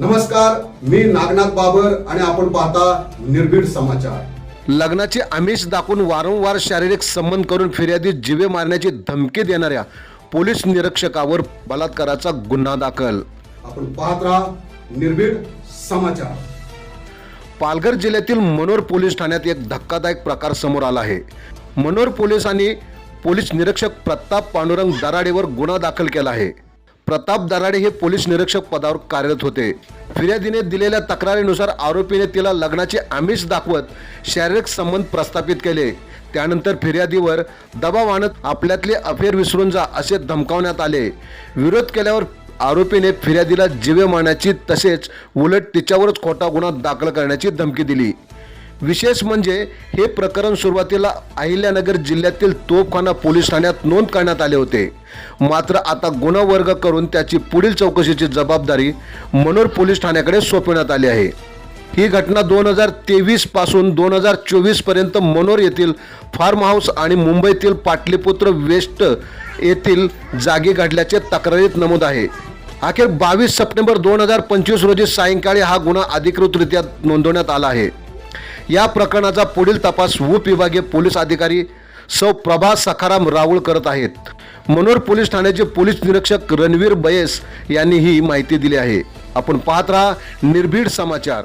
नमस्कार मी नागनाथ बाबर आणि आपण पाहता निर्भीड समाचार. लग्नाचे आमिष दाखवून वारंवार शारीरिक संबंध करून फिर्यादी जिवे मारण्याची धमकी देणाऱ्या पोलीस निरीक्षकावर बलात्काराचा गुन्हा दाखल. आपण पाहत राहा निर्भीड समाचार. पालघर जिल्ह्यातील मनोर पोलीस ठाण्यात एक धक्कादायक प्रकार समोर आला आहे. मनोर पोलिसांनी पोलीस निरीक्षक प्रताप पांडुरंग दराडेवर गुन्हा दाखल केला आहे. प्रताप दराडे हे पोलीस निरीक्षक पदावर कार्यरत होते. फिर्यादीने दिलेल्या तक्रारीनुसार आरोपीने तिला लग्नाचे आमिष दाखवत शारीरिक संबंध प्रस्थापित केले. त्यानंतर फिर्यादीवर दबाव आणत आपल्यातले अफेअर विसरून जा असे धमकावण्यात आले. विरोध केल्यावर आरोपीने फिर्यादीला जीवे मारण्याची तसेच उलट तिच्यावरच खोटा गुन्हा दाखल करण्याची धमकी दिली. विशेष म्हणजे हे प्रकरण सुरुवातीला अहिल्यानगर जिल्ह्यातील तोफखाना पोलीस ठाण्यात नोंद करण्यात आले होते. मात्र आता गुन्हा वर्ग करून त्याची पुढील चौकशीची जबाबदारी मनोर पोलीस ठाण्याकडे सोपवण्यात आली आहे. ही घटना दोन हजार तेवीसपासून दोन हजार चोवीसपर्यंत मनोर येथील फार्म हाऊस आणि मुंबईतील पाटलीपुत्र वेस्ट येथील जागी घडल्याचे तक्रारीत नमूद आहे. अखेर बावीस सप्टेंबर दोन हजार पंचवीस रोजी सायंकाळी हा गुन्हा अधिकृतरित्या नोंदवण्यात आला आहे. या प्रकरणाचा पुढील तपास उप विभागीय पोलीस अधिकारी सौ प्रभा सखाराम राऊळ करत आहेत. मनोर पोलीस ठाण्याचे पोलीस निरीक्षक रणवीर बयेस यांनी ही माहिती दिली आहे. आपण पाहत राहा निर्भीड समाचार.